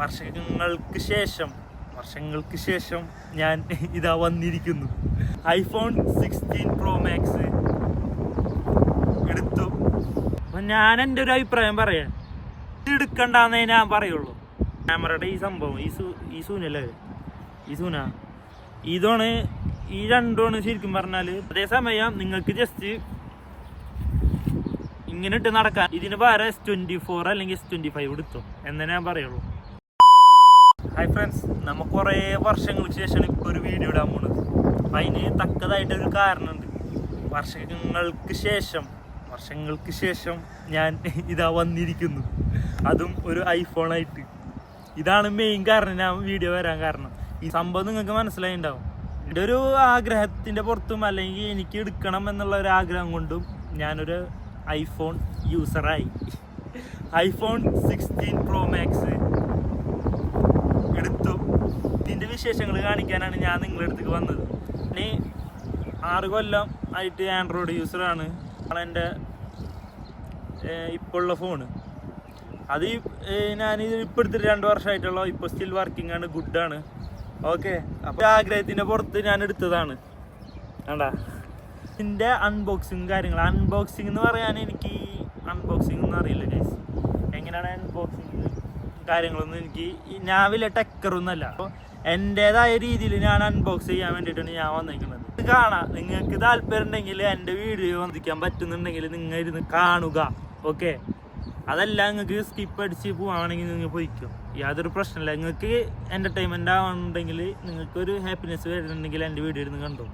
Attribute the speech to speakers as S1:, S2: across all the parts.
S1: വർഷങ്ങൾക്ക് ശേഷം വർഷങ്ങൾക്ക് ശേഷം ഞാൻ ഇതാ വന്നിരിക്കുന്നു. ഐഫോൺ സിക്സ്റ്റീൻ പ്രോ മാക്സ് എടുത്തു. അപ്പം ഞാൻ എന്റെ ഒരു അഭിപ്രായം പറയാം. എടുക്കണ്ടെന്നേ ഞാൻ പറയുള്ളൂ. ക്യാമറയുടെ ഈ സംഭവം ഈ സൂ ഈ സൂനല്ലേ ഈ സൂന. ഇതാണ് ഈ രണ്ടുമാണ് ശരിക്കും പറഞ്ഞാൽ അതേസമയം നിങ്ങൾക്ക് ജസ്റ്റ് ഇങ്ങനെ ഇട്ട് നടക്കാൻ ഇതിന് പകരം എസ് ട്വന്റി ഫോർ അല്ലെങ്കിൽ എസ് ട്വന്റി ഫൈവ് എടുത്തു. എന്നേ ഞാൻ പറയുള്ളൂ. ഹായ് ഫ്രണ്ട്സ് നമുക്ക് കുറേ വർഷങ്ങൾക്ക് ശേഷമാണ് ഇപ്പോൾ ഒരു വീഡിയോ ഇടാൻ പോണത്. അപ്പം അതിന് തക്കതായിട്ടൊരു കാരണമുണ്ട്. വർഷങ്ങൾക്ക് ശേഷം വർഷങ്ങൾക്ക് ശേഷം ഞാൻ ഇതാ വന്നിരിക്കുന്നു. അതും ഒരു ഐഫോണായിട്ട് ഇതാണ് മെയിൻ കാരണം ഞാൻ വീഡിയോ വരാൻ കാരണം. ഈ സംഭവം നിങ്ങൾക്ക് മനസ്സിലായിണ്ടാവും. എന്റെ ഒരു ആഗ്രഹത്തിന്റെ പുറത്തും അല്ലെങ്കിൽ എനിക്ക് എടുക്കണം എന്നുള്ള ഒരു ആഗ്രഹം കൊണ്ടും ഞാനൊരു ഐഫോൺ യൂസറായി ഐഫോൺ സിക്സ്റ്റീൻ പ്രോ മാക്സ് ഇതിന്റെ വിശേഷങ്ങൾ കാണിക്കാനാണ് ഞാൻ നിങ്ങളുടെ അടുത്തേക്ക് വന്നത്. നീ ആറ് കൊല്ലം ആയിട്ട് ആൻഡ്രോയിഡ് യൂസറാണ് എന്റെ ഇപ്പോൾ ഉള്ള ഫോണ് അത് ഞാൻ ഇപ്പോൾ എടുത്തിട്ട് രണ്ട് വർഷമായിട്ടുള്ള ഇപ്പോൾ സ്റ്റിൽ വർക്കിംഗ് ആണ് ഗുഡാണ് ഓക്കെ അപ്പോൾ ആഗ്രഹത്തിന്റെ പുറത്ത് ഞാൻ എടുത്തതാണ്. വേണ്ടാ ഇതിന്റെ അൺബോക്സിങ് കാര്യങ്ങൾ. അൺബോക്സിംഗ് എന്ന് പറയാൻ എനിക്ക് അൺബോക്സിംഗ് ഒന്നും അറിയില്ല ഗൈസ് എങ്ങനെയാണ് അൺബോക്സിങ് കാര്യങ്ങളൊന്നും എനിക്ക് ഞാൻ വലിയ ടെക്കറൊന്നുമല്ല അപ്പോൾ എന്റെതായ രീതിയിൽ ഞാൻ അൺബോക്സ് ചെയ്യാൻ വേണ്ടിയിട്ടാണ് ഞാൻ വന്നിരിക്കുന്നത് ഇത് കാണാം. നിങ്ങൾക്ക് താല്പര്യം ഉണ്ടെങ്കിൽ എന്റെ വീഡിയോ വന്നിക്കാൻ പറ്റുന്നുണ്ടെങ്കിൽ നിങ്ങൾ ഇരുന്ന് കാണുക. ഓക്കെ അതല്ല നിങ്ങൾക്ക് സ്കിപ്പ് അടിച്ച് പോവാണെങ്കിൽ നിങ്ങൾ പോയിക്കോ. യാതൊരു പ്രശ്നമില്ല. നിങ്ങൾക്ക് എന്റർടൈൻമെന്റ് ആവണമെന്നുണ്ടെങ്കിൽ നിങ്ങൾക്ക് ഒരു ഹാപ്പിനെസ് വരുന്നുണ്ടെങ്കിൽ എന്റെ വീഡിയോ ഇരുന്ന് കണ്ടു.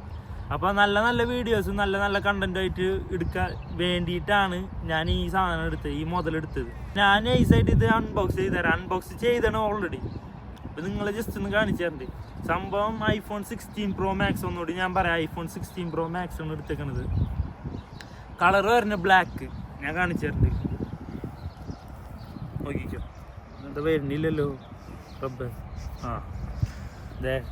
S1: അപ്പോൾ നല്ല നല്ല വീഡിയോസും നല്ല നല്ല കണ്ടന്റ് ആയിട്ട് എടുക്കാൻ വേണ്ടിയിട്ടാണ് ഞാൻ ഈ സാധനം എടുത്തത് ഈ മുതലെടുത്തത് ഞാൻ നൈസായിട്ട് ഇത് അൺബോക്സ് ചെയ്ത് തരാം അൺബോക്സ് ചെയ്താണ് ഓൾറെഡി അപ്പോൾ നിങ്ങൾ ജസ്റ്റ് ഒന്ന് കാണിച്ചു സംഭവം ഐഫോൺ സിക്സ്റ്റീൻ പ്രോ മാക്സ് ഒന്നുകൂടി ഞാൻ പറയാം. ഐഫോൺ സിക്സ്റ്റീൻ പ്രോ മാക്സ് ആണ് എടുത്തേക്കണത്. കളർ വരുന്ന ബ്ലാക്ക് ഞാൻ കാണിച്ചു നോക്കിക്കോ. എന്താ വരുന്നില്ലല്ലോ. റബ്ബർ ആ. ദേ.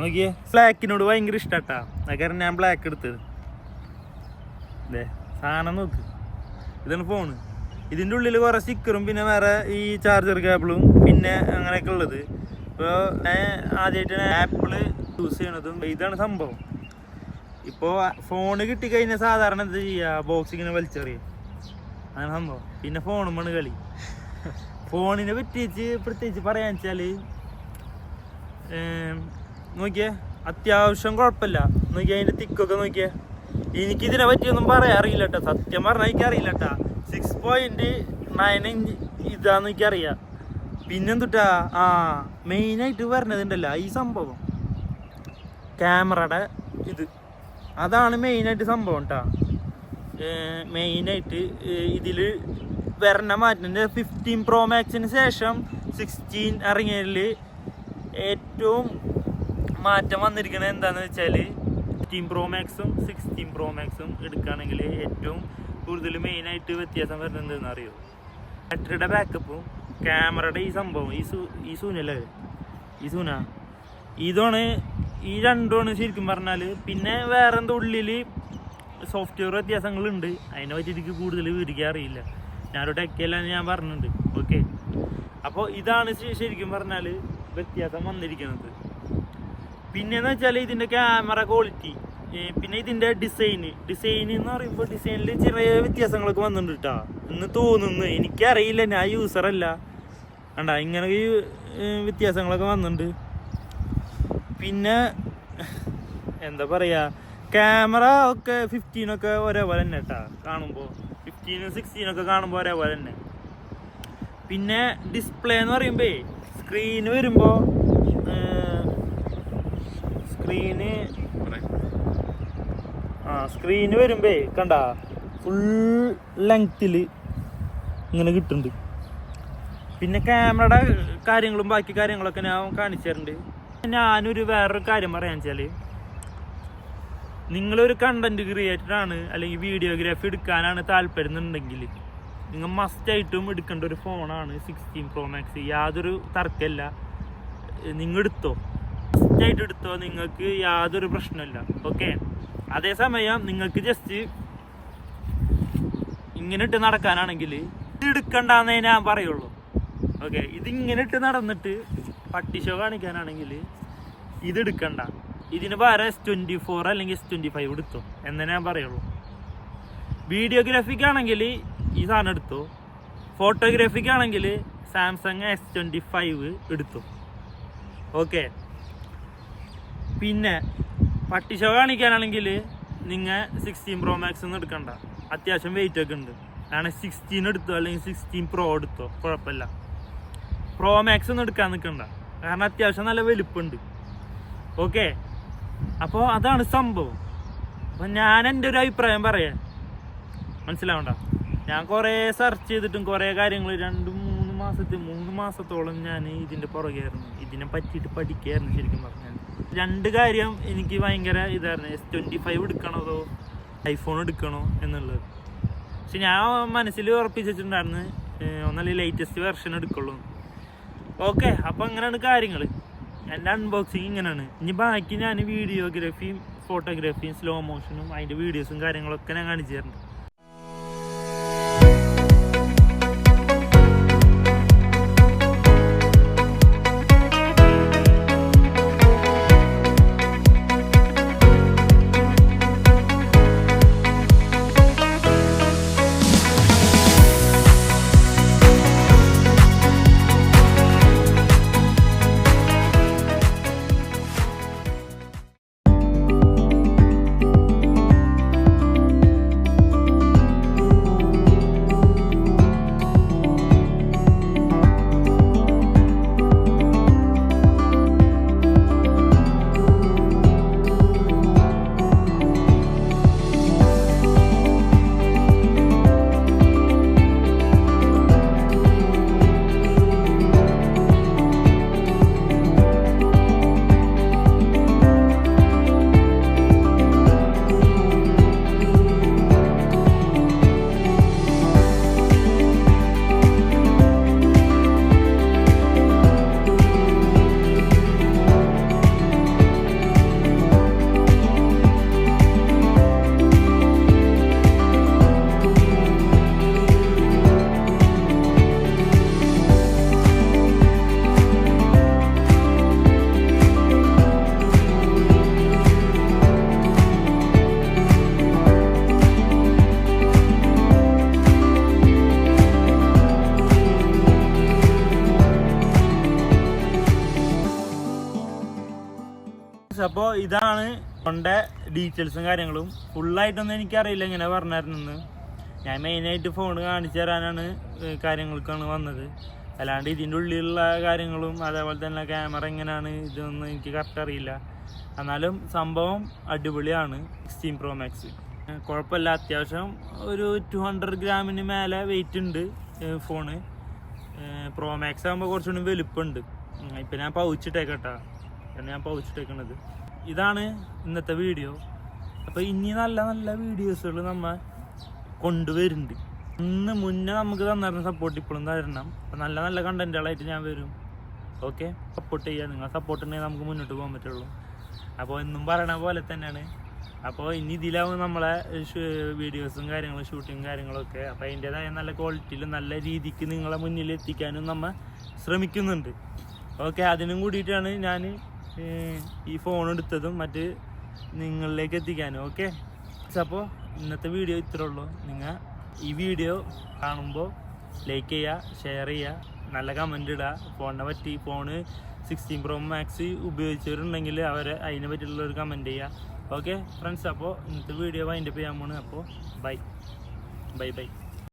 S1: നോക്കിയേ. ബ്ലാക്കിനോട് ഭയങ്കര ഇഷ്ടാട്ടാ. അത് കാരണം ഞാൻ ബ്ലാക്ക് എടുത്തത്. ദേ സാധനം നോക്ക്. ഇതാണ് ഫോണ് ഇതിന്റെ ഉള്ളിൽ കുറേ സ്റ്റിക്കറും പിന്നെ വേറെ ഈ ചാർജർ കേബിളും പിന്നെ അങ്ങനെയൊക്കെ ഉള്ളത്. ഇപ്പോൾ ഞാൻ ആദ്യമായിട്ട് ആപ്പിൾ യൂസ് ചെയ്യണതും ഇതാണ് സംഭവം. ഇപ്പോൾ ഫോണ് കിട്ടിക്കഴിഞ്ഞാൽ സാധാരണ എന്താ ചെയ്യുക ബോക്സ് ഇങ്ങനെ വലിച്ചെറിയും. അങ്ങനെ സംഭവം. പിന്നെ ഫോണുമാണ് കളി. ഫോണിനെ പറ്റിച്ച് പ്രത്യേകിച്ച് പറയാന്ന് വെച്ചാൽ നോക്കിയേ അത്യാവശ്യം കുഴപ്പമില്ല. നോക്കിയേ അതിന്റെ തിക്കൊക്കെ നോക്കിയേ. എനിക്കിതിനെ പറ്റിയൊന്നും പറയാൻ അറിയില്ല കേട്ടോ സത്യം പറഞ്ഞാൽ എനിക്ക് അറിയില്ല കേട്ടോ സിക്സ് പോയിന്റ് നയൻ ഇഞ്ച് ഇതാന്ന് എനിക്കറിയാം. പിന്നെന്തുട്ടാ? ആ മെയിനായിട്ട് വരണതുണ്ടല്ല ഈ സംഭവം. ക്യാമറയുടെ ഇത്. അതാണ് മെയിനായിട്ട് സംഭവം കേട്ടോ മെയിനായിട്ട് ഇതിൽ വരണ മാറ്റിന്റെ ഫിഫ്റ്റീൻ പ്രോ മാക്സിന് ശേഷം സിക്സ്റ്റീൻ ഇറങ്ങിയതിൽ ഏറ്റവും മാറ്റം വന്നിരിക്കുന്നത് എന്താണെന്ന് വെച്ചാൽ ഫിഫ്റ്റീൻ പ്രോ മാക്സും സിക്സ്റ്റീൻ പ്രോ മാക്സും എടുക്കുകയാണെങ്കിൽ ഏറ്റവും കൂടുതൽ മെയിനായിട്ട് വ്യത്യാസം വരുന്നത് എന്താണെന്ന് അറിയോ? ബാറ്ററിയുടെ ബാക്കപ്പും ക്യാമറയുടെ ഈ സംഭവം ഈ സൂ ഈ സൂനല്ലേ ഈ സൂന. ഇതാണ് ഈ രണ്ടുമാണ് ശരിക്കും പറഞ്ഞാൽ പിന്നെ വേറെ എന്തോ ഉള്ളിൽ സോഫ്റ്റ്വെയർ വ്യത്യാസങ്ങളുണ്ട്. അതിനെ പറ്റി എനിക്ക് കൂടുതൽ വീടിക്കാൻ അറിയില്ല. ഞാനൊരു ടെക്കല്ല ഞാൻ പറഞ്ഞിട്ടുണ്ട്. ഓക്കെ അപ്പോൾ ഇതാണ് ശരിക്കും പറഞ്ഞാൽ വ്യത്യാസം വന്നിരിക്കുന്നത്. പിന്നെന്ന് വെച്ചാൽ ഇതിന്റെ ക്യാമറ ക്വാളിറ്റി പിന്നെ ഇതിന്റെ ഡിസൈൻ ഡിസൈൻ എന്ന് പറയുമ്പോൾ ഡിസൈനിൽ ചെറിയ വ്യത്യാസങ്ങളൊക്കെ വന്നിട്ടുണ്ട് കേട്ടോ എന്ന് തോന്നുന്നു. എനിക്കറിയില്ല. ഞാൻ യൂസർ അല്ല. കണ്ട? ഇങ്ങനെ വ്യത്യാസങ്ങളൊക്കെ വന്നിട്ടുണ്ട് പിന്നെ എന്താ പറയാ? ക്യാമറ ഒക്കെ ഫിഫ്റ്റീനൊക്കെ ഒരേപോലെ തന്നെ കേട്ടാ കാണുമ്പോൾ ഫിഫ്റ്റീനും സിക്സ്റ്റീനൊക്കെ കാണുമ്പോൾ ഒരേപോലെ തന്നെ. പിന്നെ ഡിസ്പ്ലേ എന്ന് പറയുമ്പേ സ്ക്രീന് വരുമ്പോൾ സ്ക്രീന് ആ സ്ക്രീന് വരുമ്പേ കണ്ട? ഫുൾ ലെങ്ത്തിൽ ഇങ്ങനെ കിട്ടുന്നുണ്ട്. പിന്നെ ക്യാമറയുടെ കാര്യങ്ങളും ബാക്കി കാര്യങ്ങളൊക്കെ ഞാൻ കാണിച്ചു തരുന്നുണ്ട് ഞാനൊരു വേറൊരു കാര്യം പറയാൻ വെച്ചാൽ നിങ്ങളൊരു കണ്ടന്റ് ക്രിയേറ്റർ ആണ് അല്ലെങ്കിൽ വീഡിയോഗ്രാഫി എടുക്കാനാണ് താല്പര്യമെന്നുണ്ടെങ്കിൽ നിങ്ങൾ മസ്റ്റ് മസ്റ്റായിട്ടും എടുക്കേണ്ട ഒരു ഫോണാണ് സിക്സ്റ്റീൻ പ്രോ മാക്സ് യാതൊരു തർക്കമില്ല. നിങ്ങൾ എടുത്തോ? മസ്റ്റായിട്ട് എടുത്തോ നിങ്ങൾക്ക് യാതൊരു പ്രശ്നമില്ല. ഓക്കെ അതേസമയം നിങ്ങൾക്ക് ജസ്റ്റ് ഇങ്ങനെ ഇട്ട് നടക്കാനാണെങ്കിൽ ഇത് എടുക്കണ്ടെന്നേ ഞാൻ പറയുള്ളൂ. ഓക്കെ ഇതിങ്ങനെ ഇട്ട് നടന്നിട്ട് പട്ടിഷോ കാണിക്കാനാണെങ്കിൽ ഇത് എടുക്കണ്ട. ഇതിന് പകരം എസ് ട്വന്റി ഫോർ അല്ലെങ്കിൽ എസ് ട്വന്റി ഫൈവ് എടുത്തോ? എന്നേ ഞാൻ പറയുള്ളൂ. വീഡിയോഗ്രാഫിക്ക് ആണെങ്കിൽ ഈ സാധനം എടുത്തു? ഫോട്ടോഗ്രാഫിക്ക് ആണെങ്കിൽ സാംസങ് എസ് ട്വന്റി ഫൈവ് എടുത്തു? ഓക്കെ പിന്നെ പട്ടി ഷോ കാണിക്കാനാണെങ്കിൽ നിങ്ങൾ സിക്സ്റ്റീൻ പ്രോ മാക്സ് ഒന്നും എടുക്കണ്ട. അത്യാവശ്യം വെയിറ്റ് ഒക്കെ ഉണ്ട്. കാരണം സിക്സ്റ്റീൻ എടുത്തോ അല്ലെങ്കിൽ സിക്സ്റ്റീൻ പ്രോ എടുത്തോ? കുഴപ്പമില്ല. പ്രോ മാക്സ് ഒന്നും എടുക്കാൻ നിൽക്കണ്ട കാരണം അത്യാവശ്യം നല്ല വലുപ്പുണ്ട്. ഓക്കെ അപ്പോൾ അതാണ് സംഭവം. അപ്പം ഞാൻ എന്റെ ഒരു അഭിപ്രായം പറയാം. മനസ്സിലാവണ്ട? ഞാൻ കുറേ സെർച്ച് ചെയ്തിട്ടും കുറേ കാര്യങ്ങൾ രണ്ട് മൂന്ന് മാസത്തിൽ മൂന്ന് മാസത്തോളം ഞാൻ ഇതിന്റെ പുറകെയായിരുന്നു ഇതിനെ പറ്റിയിട്ട് പഠിക്കുകയായിരുന്നു ശരിക്കും പറഞ്ഞാൽ രണ്ട് കാര്യം എനിക്ക് ഭയങ്കര ഇതായിരുന്നു. എസ് ട്വന്റി ഫൈവ് എടുക്കണതോ ഐഫോൺ എടുക്കണോ എന്നുള്ളത്. പക്ഷെ ഞാൻ മനസ്സിൽ ഉറപ്പിച്ചിട്ടുണ്ടായിരുന്നു ഒന്നല്ല ലേറ്റസ്റ്റ് വെർഷൻ എടുക്കുള്ളൂ. ഓക്കെ അപ്പോൾ അങ്ങനെയാണ് കാര്യങ്ങൾ എന്റെ അൺബോക്സിങ് ഇങ്ങനെയാണ്. ഇനി ബാക്കി ഞാൻ വീഡിയോഗ്രാഫിയും ഫോട്ടോഗ്രാഫിയും സ്ലോ മോഷനും അതിന്റെ വീഡിയോസും കാര്യങ്ങളൊക്കെ ഞാൻ കാണിച്ചു തരുന്നുണ്ട് അപ്പോൾ ഇതാണ് ഫോണിന്റെ ഡീറ്റെയിൽസും കാര്യങ്ങളും. ഫുള്ളായിട്ടൊന്നും എനിക്കറിയില്ല ഇങ്ങനെ പറഞ്ഞായിരുന്നെന്ന്. ഞാൻ മെയിനായിട്ട് ഫോൺ കാണിച്ചു തരാനാണ് കാര്യങ്ങൾക്കാണ് വന്നത്. അല്ലാണ്ട് ഇതിന്റെ ഉള്ളിലുള്ള കാര്യങ്ങളും അതേപോലെ തന്നെ ക്യാമറ എങ്ങനെയാണ് ഇതൊന്നും എനിക്ക് കറക്റ്റ് അറിയില്ല. എന്നാലും സംഭവം അടിപൊളിയാണ് സിക്സ്റ്റീൻ പ്രോ മാക്സ് കുഴപ്പമില്ല. അത്യാവശ്യം ഒരു ടു ഹൺഡ്രഡ് ഗ്രാമിന് മേലെ വെയിറ്റ് ഉണ്ട് ഫോണ് പ്രോ മാക്സ് ആകുമ്പോൾ കുറച്ചുകൂടി വലുപ്പമുണ്ട്. ഇപ്പം ഞാൻ പൗച്ചിട്ടേക്കട്ടാ കാരണം ഞാൻ പൗച്ചിട്ടേക്കണത്. ഇതാണ് ഇന്നത്തെ വീഡിയോ. അപ്പോൾ ഇനി നല്ല നല്ല വീഡിയോസുകൾ നമ്മൾ കൊണ്ടുവരുന്നുണ്ട്. ഇന്ന് മുന്നേ നമുക്ക് തന്നിരുന്ന സപ്പോർട്ട് ഇപ്പോഴും തരണം. അപ്പം നല്ല നല്ല കണ്ടന്റുകളായിട്ട് ഞാൻ വരും. ഓക്കെ സപ്പോർട്ട് ചെയ്യുക നിങ്ങൾ സപ്പോർട്ട് ഉണ്ടെങ്കിൽ നമുക്ക് മുന്നോട്ട് പോകാൻ പറ്റുള്ളൂ. അപ്പോൾ എന്നും പറയണ പോലെ തന്നെയാണ്. അപ്പോൾ ഇനി ഇതിലാവും നമ്മളെ വീഡിയോസും കാര്യങ്ങളും ഷൂട്ടിങ്ങും കാര്യങ്ങളൊക്കെ. അപ്പോൾ അതിന്റെതായ നല്ല ക്വാളിറ്റിയിലും നല്ല രീതിക്ക് നിങ്ങളെ മുന്നിൽ എത്തിക്കാനും നമ്മൾ ശ്രമിക്കുന്നുണ്ട്. ഓക്കെ അതിനും കൂടിയിട്ടാണ് ഞാൻ ഈ ഫോൺ എടുത്തതും മറ്റ് നിങ്ങളിലേക്ക് എത്തിക്കാനും ഓക്കെ അപ്പോൾ ഇന്നത്തെ വീഡിയോ ഇത്രേ ഉള്ളൂ. നിങ്ങൾ ഈ വീഡിയോ കാണുമ്പോൾ ലൈക്ക് ചെയ്യുക ഷെയർ ചെയ്യുക നല്ല കമന്റ് ഇടുക ഫോണിനെ പറ്റി ഫോണ് സിക്സ്റ്റീൻ പ്രോ മാക്സ് ഉപയോഗിച്ചവരുണ്ടെങ്കിൽ അവരെ അതിനെ പറ്റിയുള്ള കമന്റ് ചെയ്യുക ഓക്കെ ഫ്രണ്ട്സ് അപ്പോൾ ഇന്നത്തെ വീഡിയോ വൈൻഡപ്പ് ചെയ്യാൻ പോണ്. അപ്പോൾ ബൈ ബൈ ബൈ